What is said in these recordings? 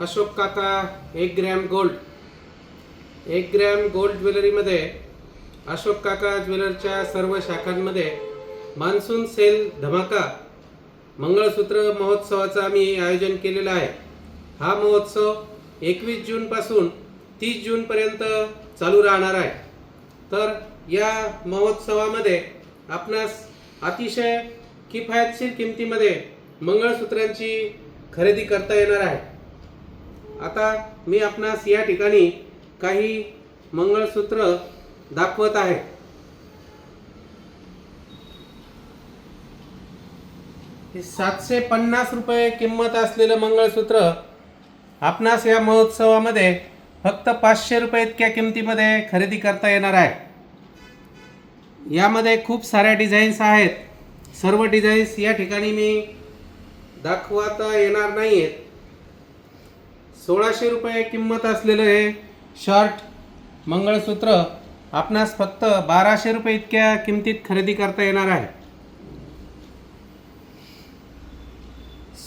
अशोक काका एक gram gold. एक ग्रॅम गोल्ड ज्वेलरीमध्ये अशोक काका ज्वेलरच्या सर्व शाखांमध्ये मान्सून सेल धमाका मंगळसूत्र महोत्सवाचं आम्ही आयोजन केलेलं आहे. हा महोत्सव एकवीस जूनपासून तीस जूनपर्यंत चालू राहणार आहे. तर या महोत्सवामध्ये आपणास अतिशय किफायतशीर किमतीमध्ये मंगळसूत्रांची खरेदी करता येणार आहे. आता मी आपणास या ठिकाणी काही मंगळसूत्र दाखवत आहे. हे सातशे पन्नास रुपये किंमत असलेलं मंगळसूत्र आपणास या महोत्सवामध्ये फक्त पाचशे रुपये इतक्या किमतीमध्ये खरेदी करता येणार आहे. यामध्ये खूप साऱ्या डिझाईन्स आहेत. सर्व डिझाईन्स या ठिकाणी मी दाखवता येणार नाही आहेत सोळाशे रुपये किंमत असलेलं हे शॉर्ट मंगळसूत्र आपणास फक्त बाराशे रुपये इतक्या किमतीत खरेदी करता येणार आहे.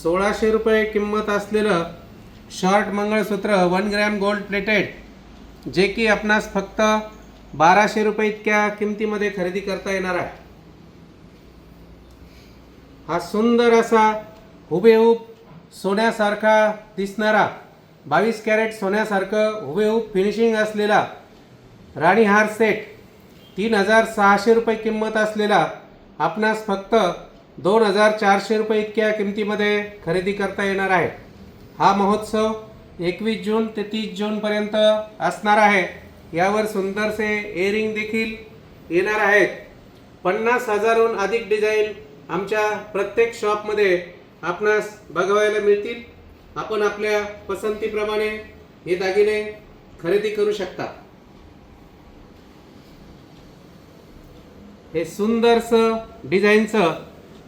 सोळाशे रुपये किंमत असलेलं short mangalsutra one gram gold plated जे की आपणास फक्त बाराशे रुपये इतक्या किमतीमध्ये खरेदी करता येणार आहे. हा सुंदर असा हुबेहूब सोन्यासारखा दिसणारा बावीस कॅरेट सोन्यासारखं हुबेहूब फिनिशिंग असलेला राणी हार सेट तीन हजार सहाशे रुपये किंमत असलेला आपणास फक्त दोन हजार चारशे रुपये इतक्या किमतीमध्ये खरेदी करता येणार आहे. हा महोत्सव एकवीस जून ते तीस जूनपर्यंत असणार आहे. यावर सुंदरसे एअरिंग देखील येणार आहेत. पन्नास हजारहून अधिक डिझाईन आमच्या प्रत्येक शॉपमध्ये आपणास बघवायला मिळतील. आपण आपल्या पसंतीप्रमाणे हे दागिने खरेदी करू शकता. हे सुंदरसं डिझाईनचं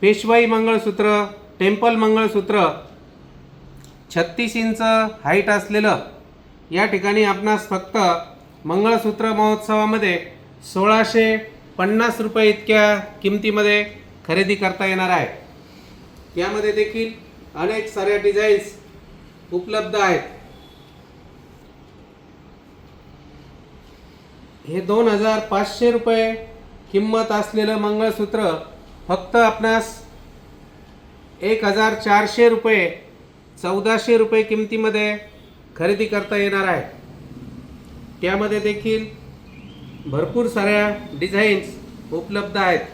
पेशवाई मंगळसूत्र टेम्पल मंगळसूत्र छत्तीस इंच हाईट असलेलं या ठिकाणी आपणास फक्त मंगळसूत्र महोत्सवामध्ये सोळाशे पन्नास रुपये इतक्या किमतीमध्ये खरेदी करता येणार आहे. यामध्ये देखील अनेक साऱ्या डिझाईन्स उपलब्ध आहेत. हे दोन हजार पाचशे रुपये किंमत असलेलं मंगळसूत्र फक्त आपणास एक हजार चारशे रुपये चौदाशे रुपये किमतीमध्ये खरेदी करता येणार आहे. त्यामध्ये देखील भरपूर साऱ्या डिझाईन्स उपलब्ध आहेत.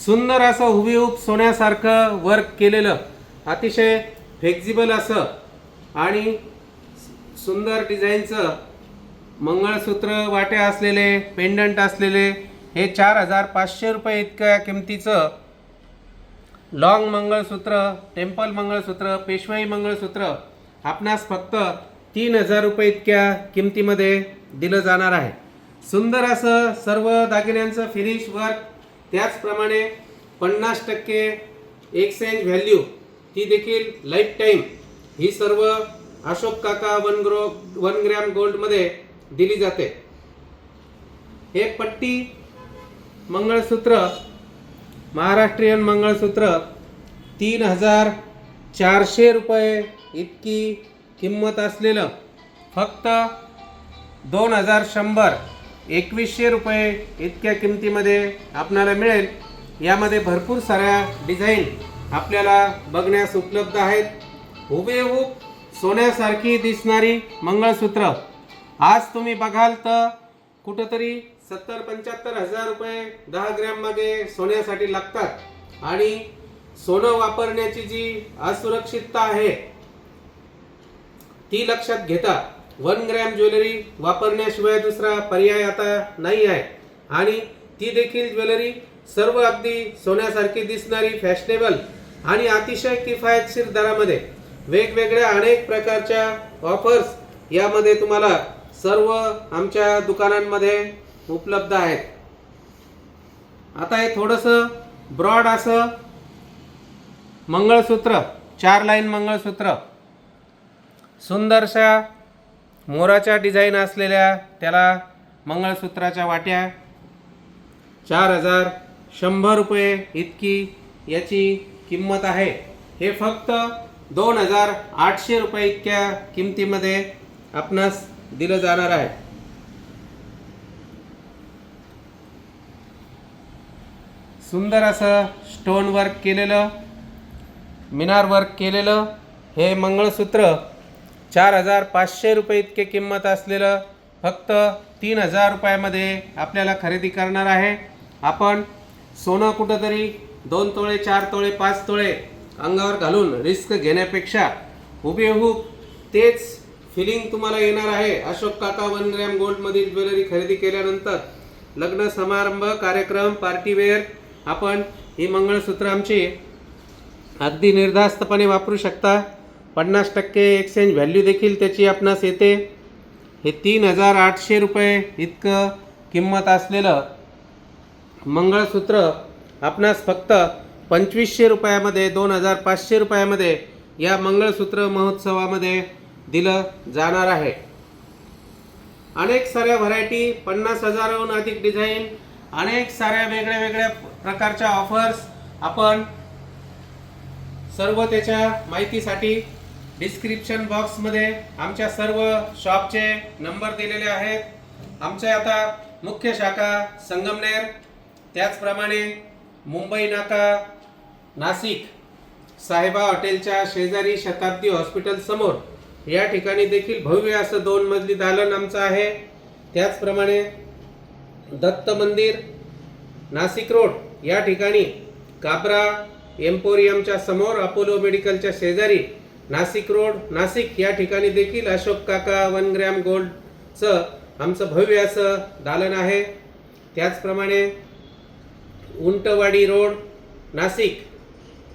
सुंदर असं हुबेहूब सोन्यासारखं वर्क केलेलं अतिशय फ्लेक्झिबल असं आणि सुंदर डिझाईनचं मंगळसूत्र वाटे असलेले पेंडंट असलेले हे चार हजार पाचशे रुपये इतक्या किमतीचं लॉंग मंगळसूत्र टेम्पल मंगळसूत्र पेशवाई मंगळसूत्र आपणास फक्त तीन हजार रुपये इतक्या किमतीमध्ये दिलं जाणार आहे. सुंदर असं सर्व दागिन्यांचं फिनिश वर्क त्याचप्रमाणे पन्नास टक्के एक्सचेंज व्हॅल्यू ती देखील लाईफ टाईम ही सर्व अशोक काका वन ग्रो वन ग्रॅम गोल्डमध्ये दिली जाते. हे पट्टी मंगळसूत्र महाराष्ट्रीयन मंगळसूत्र तीन हजार चारशे रुपये इतकी किंमत असलेलं फक्त दोन हजार शंभर एकवीसशे रुपये इतक्या किमतीमध्ये आपणाला मिळेल. यामध्ये भरपूर साऱ्या डिझाईन आपल्याला बघण्यास उपलब्ध आहेत. हुबेहूब सोन्यासारखी दिसणारी मंगळसूत्र. आज तुम्ही बघाल तर कुठंतरी सत्तर पंच्याहत्तर हजार रुपये दहा ग्रॅममध्ये सोन्यासाठी लागतात. आणि सोनं वापरण्याची जी असुरक्षितता आहे ती लक्षात घेता वन ग्रॅम ज्वेलरी वापरण्याशिवाय दुसरा पर्याय आता नाही आहे. आणि ती देखील ज्वेलरी सर्व अगदी सोन्यासारखी दिसणारी फॅशनेबल आणि अतिशय किफायतशीर दरामध्ये वेगवेगळ्या अनेक प्रकारच्या ऑफर्स यामध्ये तुम्हाला सर्व आमच्या दुकानांमध्ये उपलब्ध आहेत. आता हे थोडंसं ब्रॉड असं मंगळसूत्र चार लाईन मंगळसूत्र. सुंदरशा मोराच्या डिझाईन असलेल्या त्याला मंगळसूत्राच्या वाट्या. चार हजार शंभर रुपये इतकी याची किंमत आहे. हे फक्त दोन हजार आठशे रुपये इतक्या किमतीमध्ये आपणास दिलं जाणार आहे. सुंदर असं स्टोन वर्क केलेलं मिनार वर्क केलेलं हे मंगळसूत्र चार हजार पाचशे रुपये इतके किंमत असलेलं फक्त तीन हजार रुपयामध्ये आपल्याला खरेदी करणार आहे. आपण सोनं कुठंतरी दोन तोळे चार तोळे पाच तोळे अंगावर घालून रिस्क घेण्यापेक्षा हुबेहूब तेच फिलिंग तुम्हाला येणार आहे. अशोक काका वन ग्रॅम गोल्डमधील ज्वेलरी खरेदी केल्यानंतर लग्न समारंभ कार्यक्रम पार्टीवेअर आपण ही मंगळसूत्र आमची अगदी निर्धास्तपणे वापरू शकता. पन्नास टक्के एक्सचेंज व्हॅल्यू देखील त्याची आपणास येते. हे तीन हजार आठशे रुपये इतकं किंमत असलेलं मंगळसूत्र आपणास फक्त पंचवीसशे रुपयामध्ये दोन हजार पाचशे रुपयामध्ये या मंगळसूत्र महोत्सवामध्ये दिलं जाणार आहे. अनेक साऱ्या व्हरायटी पन्नास हजाराहून अधिक डिझाईन अनेक साऱ्या वेगळ्या वेगळ्या प्रकारच्या ऑफर्स आपण सर्व त्याच्या माहितीसाठी डिस्क्रिप्शन बॉक्समध्ये आमच्या सर्व शॉपचे नंबर दिलेले आहेत. आमच्या आता मुख्य शाखा संगमनेर. त्याचप्रमाणे मुंबई नाका नाशिक साहेबा हॉटेलच्या शेजारी शताब्दी हॉस्पिटल समोर. या ठिकाणी देखील भव्य असं दोन मजली दालन आमचं आहे. त्याचप्रमाणे दत्त मंदिर नाशिक रोड या ठिकाणी काबरा एम्पोरियमच्या समोर अपोलो मेडिकलच्या शेजारी नाशिक रोड नाशिक या ठिकाणी देखील अशोक काका वन ग्रॅम गोल्डचं आमचं भव्य असं दालन आहे. त्याचप्रमाणे उंटवाडी रोड नाशिक.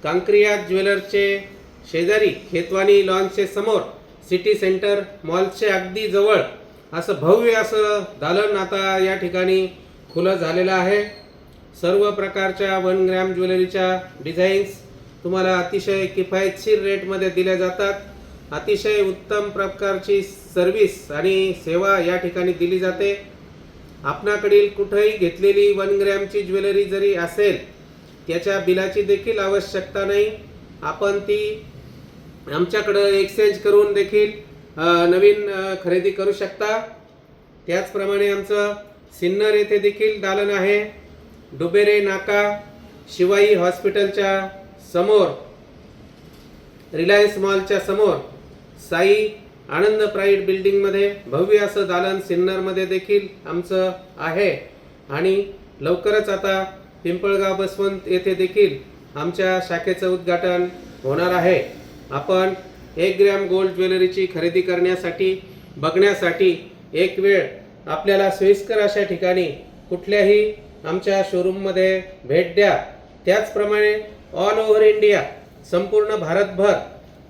कांक्रिया ज्वेलर्सचे शेजारी खेतवानी लॉन्सचे समोर सिटी सेंटर मॉलचे अगदी जवळ. असं भव्य असं दालन आता या ठिकाणी खुलं झालेलं आहे. सर्व प्रकारच्या वन ग्रॅम ज्वेलरीच्या डिझाईन्स तुम्हाला अतिशय किफायतशीर रेटमध्ये दिल्या जातात. अतिशय उत्तम प्रकारची सर्व्हिस आणि सेवा या ठिकाणी दिली जाते. आपणाकडील कुठेही घेतलेली वन ग्रॅमची ज्वेलरी जरी असेल त्याच्या बिलाची देखील आवश्यकता नाही. आपण ती आमच्याकडं एक्सचेंज करून देखील नवीन खरेदी करू शकता. त्याचप्रमाणे आमचं सिन्नर येथे देखील दालन आहे. डुबेरे नाका शिवाई हॉस्पिटलच्या समोर रिलायन्स मॉलच्या समोर साई आनंद प्राईड बिल्डिंगमध्ये भव्य असं दालन सिन्नरमध्ये देखील आमचं आहे. आणि लवकरच आता पिंपळगाव बसवंत येथे देखील आमच्या शाखेचं उद्घाटन होणार आहे. आपण एक ग्रॅम गोल्ड ज्वेलरीची खरेदी करण्यासाठी बघण्यासाठी एक वेळ आपल्याला सोयीस्कर अशा ठिकाणी कुठल्याही आमच्या शोरूममध्ये भेट द्या. त्याचप्रमाणे ऑल ओव्हर इंडिया संपूर्ण भारतभर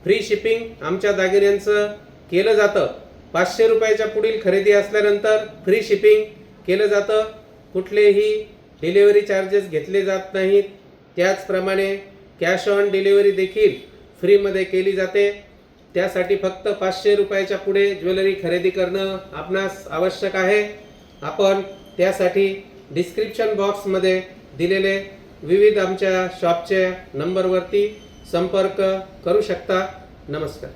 फ्री शिपिंग आमच्या दागिन्यांचं केलं जातं. पाचशे रुपयाच्या पुढील खरेदी असल्यानंतर फ्री शिपिंग केलं जातं. कुठलेही डिलिव्हरी चार्जेस घेतले जात नाहीत. त्याचप्रमाणे कॅश ऑन डिलिव्हरी देखील फ्रीमध्ये केली जाते. त्यासाठी फक्त पाचशे रुपयाच्या पुढे ज्वेलरी खरेदी करणं आपणास आवश्यक आहे. आपण त्यासाठी डिस्क्रिप्शन बॉक्समध्ये दिलेले विविध आमच्या शॉपच्या नंबरवरती संपर्क करू शकता. नमस्कार.